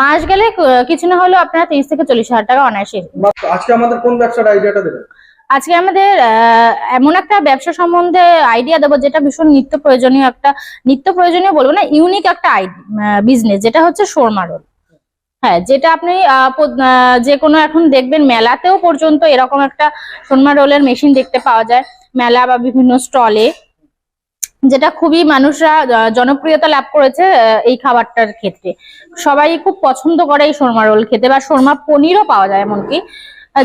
মাস গেলে কিছু না হলেও আপনার তিরিশ থেকে চল্লিশ হাজার টাকা অনায়াসে আজকে আমাদের কোন ব্যবসার আইডিয়াটা দেবেন? আজকে আমাদের এমন একটা ব্যবসা সম্বন্ধে আইডিয়া দেবো যেটা ভীষণ নিত্য প্রয়োজনীয় একটা নিত্য প্রয়োজনীয় বলব না ইউনিক একটা বিজনেস যেটা হচ্ছে শোরমা রোল হ্যাঁ যেটা আপনি যে কোনো এখন দেখবেন মেলাতেও পর্যন্ত এরকম একটা শোরমা রোলের মেশিন দেখতে পাওয়া যায়। মেলা বা বিভিন্ন স্টলে যেটা খুবই মানুষরা জনপ্রিয়তা লাভ করেছে এই খাবারটার ক্ষেত্রে। সবাই খুব পছন্দ করে এই শর্মা রোল খেতে বা শর্মা পনিরও পাওয়া যায় এমনকি।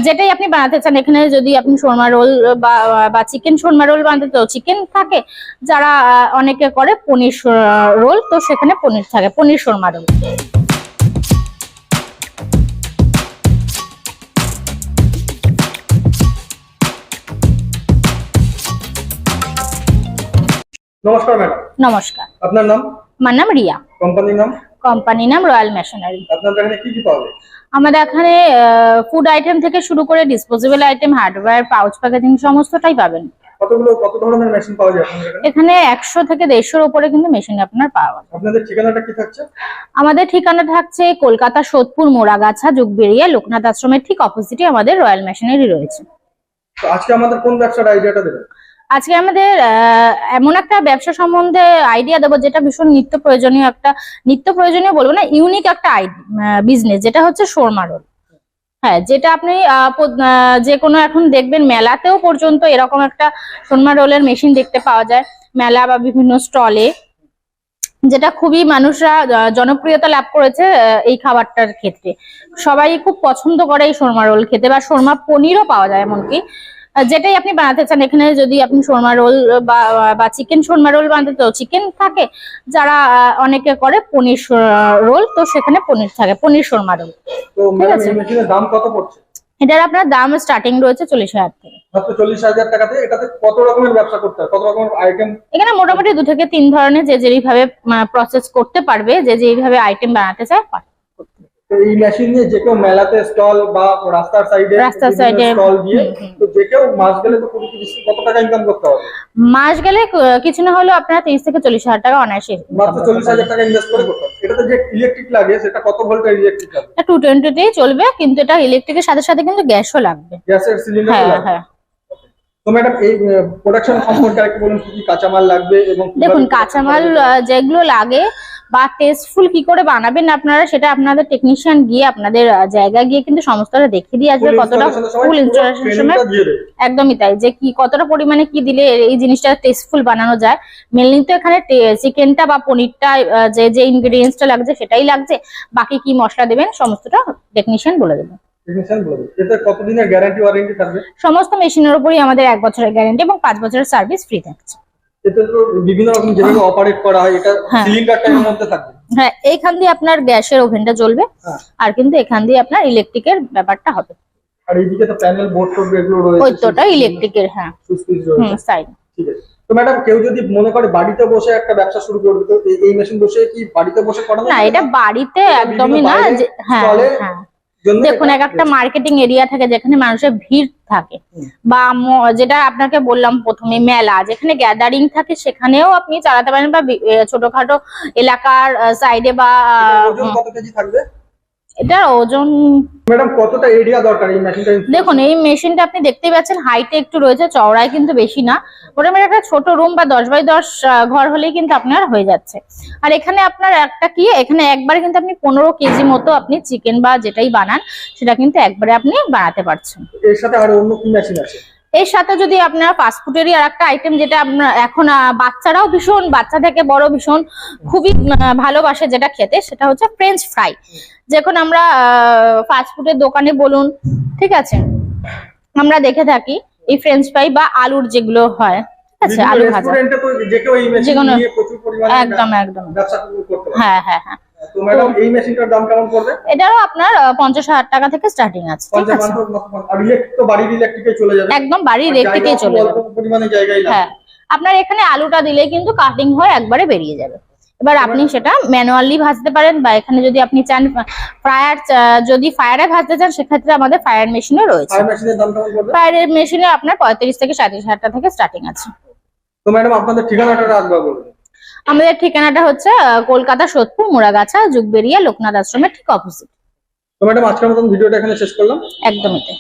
যেটাই আপনি বানাতে চান, এখানে যদি আপনি শর্মা রোল বা চিকেন শর্মা রোল বানাতে তো চিকেন থাকে, যারা অনেকে করে পনির রোল, তো সেখানে পনির থাকে, পনির শর্মা রোল। নমস্কার ম্যাডাম। নমস্কার। আপনার নাম? আমার নাম রিয়া। কোম্পানির নাম? কোম্পানির নাম রয়্যাল মেশনারি। আপনাদের এখানে কি কি পাওয়া যায়? আমাদের এখানে ফুড আইটেম থেকে শুরু করে disposable item hardware pouch packaging সমস্তটাই পাবেন। কতগুলো কত ধরনের মেশিন পাওয়া যায় আপনাদের এখানে? এখানে একশো থেকে দেড়শোর উপরে কিন্তু মেশিন আপনার পাওয়া যায়। আপনাদের ঠিকানাটা কি থাকছে? আমাদের ঠিকানা থাকছে কলকাতা সোদপুর মোড়াগাছা যুগবেড়িয়া লোকনাথ আশ্রমের ঠিক অপোজিটে আমাদের রয়্যাল মেশিনারি রয়েছে। তো আজকে আমাদের কোন ব্যবসার আইডিয়াটা দেবেন? আজকে আমাদের এমন একটা ব্যবসা সম্বন্ধে আইডিয়া দেবো যেটা ভীষণ নিত্য প্রয়োজনীয় একটা, নিত্য প্রয়োজনীয় বলব না ইউনিক একটা বিজনেস যেটা হচ্ছে শোরমা রোল। হ্যাঁ যেটা আপনি যে কোনো এখন দেখবেন মেলাতেও পর্যন্ত এরকম একটা শোরমা রোলের মেশিন দেখতে পাওয়া যায়, মেলা বা বিভিন্ন স্টলে যেটা খুবই মানুষরা জনপ্রিয়তা লাভ করেছে এই খাবারটার ক্ষেত্রে। সবাই খুব পছন্দ করে এই শোরমা রোল খেতে বা শোরমা পনিরও পাওয়া যায় এমনকি। যেটাই আপনি বানাতে চান এখানে যদি আপনি শোরমা রোল বা চিকেন শোরমা রোল বানাতে তো চিকেন থাকে। যারা অনেকে করে পনির রোল তো সেখানে পনির থাকে পনির শোরমা রোল। ম্যাডাম আছে। দাম কত পড়ছে? এটার আপনার দাম স্টার্টিং রয়েছে চল্লিশ হাজার থেকে। চল্লিশ হাজার টাকাতে এটাতে কত রকমের ব্যবসা করতে হয়? কত রকমের আইটেম এখানে মোটামুটি দু থেকে তিন ধরনের যে যেইভাবে প্রসেস করতে পারবে যে যেইভাবে আইটেম বানাতে চায় পারে। এই মেশিন নিয়ে যে কেউ মেলাতে স্টল বা রাস্তার সাইডে রাস্তার এ, স্টল দিয়ে। তো যে কেউ মাস গেলে তো কুড়ি তিরিশ কত টাকা ইনকাম করতে হবে? মাস গেলে কিছু না হলেও আপনার তিরিশ থেকে চল্লিশ হাজার টাকা অনায়াসে মাত্র চল্লিশ হাজার টাকা ইনভেস্ট করে করতে এটাতে যে ইলেকট্রিক লাগে সেটা কত ভোল্টের ইলেকট্রিক লাগে? টু টোয়েন্টিতেই চলবে কিন্তু এটা ইলেকট্রিকের সাথে সাথে কিন্তু গ্যাসও লাগবে। গ্যাসের সিলিন্ডার হ্যাঁ হ্যাঁ। তো ম্যাডাম এই প্রোডাকশন সম্পর্কে আরেকটু বলুন কি কি কাঁচামাল লাগবে এবং দেখুন কাঁচামাল যেগুলো লাগে বা টেস্টফুল কি করে বানাবেন আপনারা সেটা আপনাদের টেকনিশিয়ান গিয়ে আপনাদের জায়গায় গিয়ে কিন্তু সমস্তটা দেখিয়ে দিয়ে আসবে কতটা ফুল training সময়। একদমই তাই যে কি কতটা পরিমাণে কি দিলে এই জিনিসটা টেস্টফুল বানানো যায়। মেনলি তো এখানে চিকেনটা বা পনিরটা যে যে ইনগ্রেডিয়েন্টসটা লাগছে সেটাই লাগছে বাকি কি মশলা দেবেন সমস্তটা টেকনিশিয়ান বলে দেবেন সমস্ত মেশিনের উপরই আমাদের এক বছরের গ্যারেন্টি এবং পাঁচ বছরের সার্ভিস ফ্রি থাকছে। এতে তো বিভিন্ন রকম যেভাবে অপারেট করা হয় এটা হ্যাঁ। সিলিন্ডারটা এর মধ্যে থাকবে। হ্যাঁ এইখান দিয়ে আপনার গ্যাসের ওভেনটা জ্বলবে হ্যাঁ। আর কিন্তু এখান দিয়ে আপনার ইলেকট্রিকের ব্যাপারটা হবে। আর এইদিকে তো প্যানেল বোর্ড টোর্ড এগুলো ওই তোটা ইলেকট্রিকের হ্যাঁ। সুইচ হুম সাইড ঠিক আছে। তো ম্যাডাম কেউ যদি মনে করে বাড়িতে বসে একটা ব্যবসা শুরু করবে তো এই- মেশিন বসে কি বাড়িতে বসে না এটা বাড়িতে একদমই না হ্যাঁ হ্যাঁ। দেখুন এক একটা মার্কেটিং এরিয়া থাকে যেখানে মানুষের ভিড় থাকে। বা যেটা আপনাকে বললাম প্রথমে মেলা যেখানে গ্যাদারিং থাকে সেখানেও আপনি চালাতে পারেন বা ছোটখাটো এলাকার সাইডে বা এটার ওজন ম্যাডাম কতটা এরিয়া দরকার এই মেশিনটা দেখুন এই মেশিনটা আপনি দেখতেই পাচ্ছেন হাইটে একটু রয়েছে চওড়ায় কিন্তু বেশি না। মোটামুটি একটা ছোট রুম বা দশ বাই দশ ঘর হলেই কিন্তু আপনার হয়ে যাচ্ছে। আর এখানে আপনার একটা কি এখানে একবারে কিন্তু আপনি পনেরো কেজি মতো আপনি চিকেন বা যেটাই বানান সেটা কিন্তু একবারে আপনি বানাতে পারছেন। এর সাথে আর অন্য কি মেশিন আছে? এর সাথে যদি আপনার ফাস্টফুডেরই আর একটা আইটেম যেটা আপনার এখন বাচ্চারাও ভীষণ বাচ্চা থেকে বড় ভীষণ খুবই ভালোবাসে যেটা খেতে সেটা হচ্ছে ফ্রেঞ্চ ফ্রাই যখন আমরা ফাস্টফুডের দোকানে বলুন ঠিক আছে? আমরা দেখে থাকি এই ফ্রেঞ্চ ফ্রাই বা আলুর যেগুলো হয় ঠিক আছে? বিভিন্ন আলু ভাজা। যে পরিমাণে একদম একদম। হ্যাঁ হ্যাঁ হ্যাঁ। তো ম্যাডাম এই মেশিনটার দাম কেমন পড়বে? এটারও আপনার টাকা থেকে স্টার্টিং আছে ঠিক আছে? আর ইলেকট্রিক তো বাড়ির ইলেকট্রিকে চলে যাবে। একদম বাড়ির ইলেকট্রিকে চলে যাবে। পরিমাণে হ্যাঁ। আপনার এখানে আলুটা দিলে কিন্তু কাটিং হয়ে একবারে বেরিয়ে যাবে। এবার আপনি সেটা ম্যানুয়ালি ভাজতে পারেন বা এখানে যদি আপনি চান ফ্রায়ার যদি ফায়ারে ভাজতে চান সেক্ষেত্রে আমাদের ফায়ার মেশিনও রয়েছে। ফায়ার মেশিনে আপনার পঁয়ত্রিশ থেকে সাঁত্রিশ হাজার টাকা থেকে স্টার্টিং আছে। তো ম্যাডাম আপনাদের ঠিকানাটা রাখবা আমাদের ঠিকানাটা হচ্ছে কলকাতা সোদপুর মোড়াগাছা যুগবেরিয়া লোকনাথ আশ্রমের ঠিক অপোজিট তো ম্যাডাম আজকের মতন ভিডিওটা এখানে শেষ করলাম। একদমই তাই।